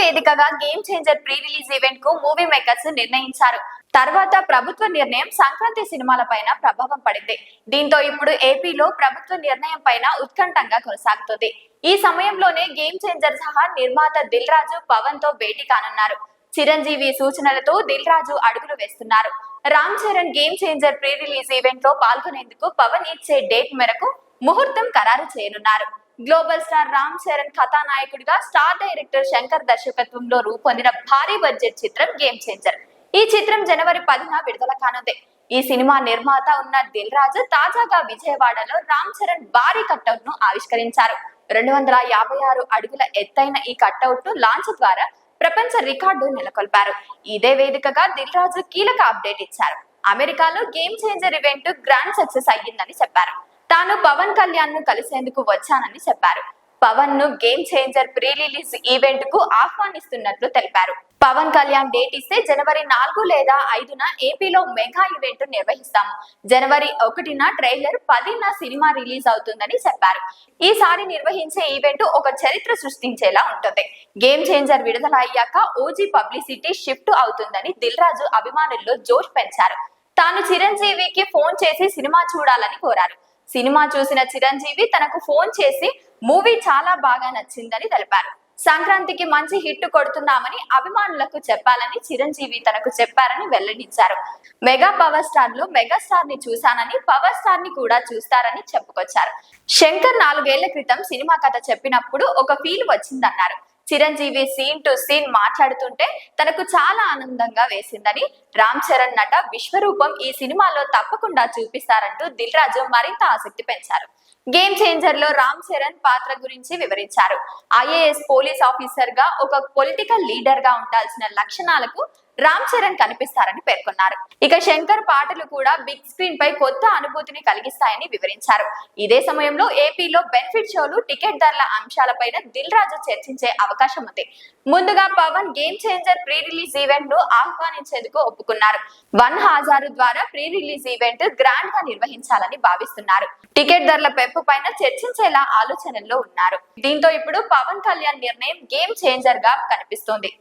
వేదికగా game changer pre release ఈవెంట్కు movie makers నిర్ణయించారు. తర్వాత ప్రభుత్వ నిర్ణయం సంక్రాంతి సినిమాల పైన ప్రభావం పడింది. దీంతో ఇప్పుడు ఏపీలో ప్రభుత్వ నిర్ణయం పైన ఉత్కంఠంగా కొనసాగుతుంది. ఈ సమయంలోనే గేమ్ చేంజర్ సహా నిర్మాత దిల్ రాజు పవన్తో భేటీ కానున్నారు. చిరంజీవి సూచనలతో దిల్ రాజు అడుగులు వేస్తున్నారు. Ram Charan game changer pre release ఈవెంట్లో పాల్గొనేందుకు పవన్ ఇచ్చే డేట్ మేరకు ముహూర్తం ఖరారు చేయనున్నారు. గ్లోబల్ స్టార్ రామ్ చరణ్ కథానాయకుడిగా స్టార్ డైరెక్టర్ శంకర్ దర్శకత్వంలో రూపొందిన భారీ బడ్జెట్ చిత్రం గేమ్ చేంజర్. ఈ చిత్రం జనవరి పదిన విడుదల కానుంది. ఈ సినిమా నిర్మాత ఉన్న దిల్ రాజు తాజాగా విజయవాడలో రామ్ చరణ్ భారీ కట్అవుట్ను ఆవిష్కరించారు. రెండు వందల యాభై ఆరు అడుగుల ఎత్తైన ఈ కట్అవుట్ను లాంచ్ ద్వారా ప్రపంచ రికార్డు నెలకొల్పారు. ఇదే వేదికగా దిల్ రాజు కీలక అప్డేట్ ఇచ్చారు. అమెరికాలో game changer event grand success అయ్యిందని చెప్పారు. తాను పవన్ కళ్యాణ్ను కలిసేందుకు వచ్చానని చెప్పారు. పవన్ను గేమ్ చేంజర్ ప్రీ రిలీజ్ ఈవెంట్కు ఆహ్వానిస్తున్నట్లు తెలిపారు. పవన్ కళ్యాణ్ డేట్ ఇస్తే జనవరి నాలుగు లేదా ఐదున ఏపీలో మెగా ఈవెంట్ నిర్వహిస్తాము జనవరి ఒకటిన ట్రైలర్ పదిన సినిమా రిలీజ్ అవుతుందని చెప్పారు. ఈసారి నిర్వహించే ఈవెంట్ ఒక చరిత్ర సృష్టించేలా ఉంటుంది. గేమ్ చేంజర్ విడుదల అయ్యాక ఓజీ పబ్లిసిటీ షిఫ్ట్ అవుతుందని దిల్ రాజు అభిమానుల్లో జోష్ పెంచారు. తాను చిరంజీవికి ఫోన్ చేసి సినిమా చూడాలని కోరారు. సినిమా చూసిన చిరంజీవి తనకు ఫోన్ చేసి మూవీ చాలా బాగా నచ్చిందని తెలిపారు. సంక్రాంతికి మంచి హిట్ కొడుతున్నామని అభిమానులకు చెప్పాలని చిరంజీవి తనకు చెప్పారని వెల్లడించారు. మెగా పవర్ స్టార్లో మెగా స్టార్ని చూశానని పవర్ స్టార్ని కూడా చూస్తారని చెప్పుకొచ్చారు. శంకర్ నాలుగేళ్ళ క్రితం సినిమా కథ చెప్పినప్పుడు ఒక ఫీల్ వచ్చిందన్నారు. చిరంజీవి సీన్ టు సీన్ మాట్లాడుతుంటే తనకు చాలా ఆనందంగా వేసిందని రామ్ చరణ్ నట విశ్వరూపం ఈ సినిమాలో తప్పకుండా చూపిస్తారంటూ దిల్ రాజు మరింత ఆసక్తి పెంచారు. గేమ్ చేంజర్లో రామ్ చరణ్ పాత్ర గురించి వివరించారు. ఐఏఎస్ పోలీస్ ఆఫీసర్గా ఒక పొలిటికల్ లీడర్గా ఉండాల్సిన లక్షణాలకు రామ్ చరణ్ కనిపిస్తారని పేర్కొన్నారు. ఇక శంకర్ పాటలు కూడా బిగ్ స్క్రీన్ పై కొత్త అనుభూతిని కలిగిస్తాయని వివరించారు. ఇదే సమయంలో ఏపీలో బెనిఫిట్ షోలు టికెట్ ధరల అంశాలపైన దిల్ రాజు చర్చించే అవకాశం ఉంది. ముందుగా Pawan game changer pre release ఈవెంట్ను ఆహ్వానించేందుకు ఒప్పుకున్నారు. వన్ హాజారు ద్వారా ప్రీ రిలీజ్ ఈవెంట్ గ్రాండ్గా నిర్వహించాలని భావిస్తున్నారు. టికెట్ ధరల పెంపు పైన చర్చించేలా ఆలోచనల్లో ఉన్నారు. దీంతో ఇప్పుడు పవన్ కళ్యాణ్ నిర్ణయం గేమ్ చేంజర్గా కనిపిస్తోంది.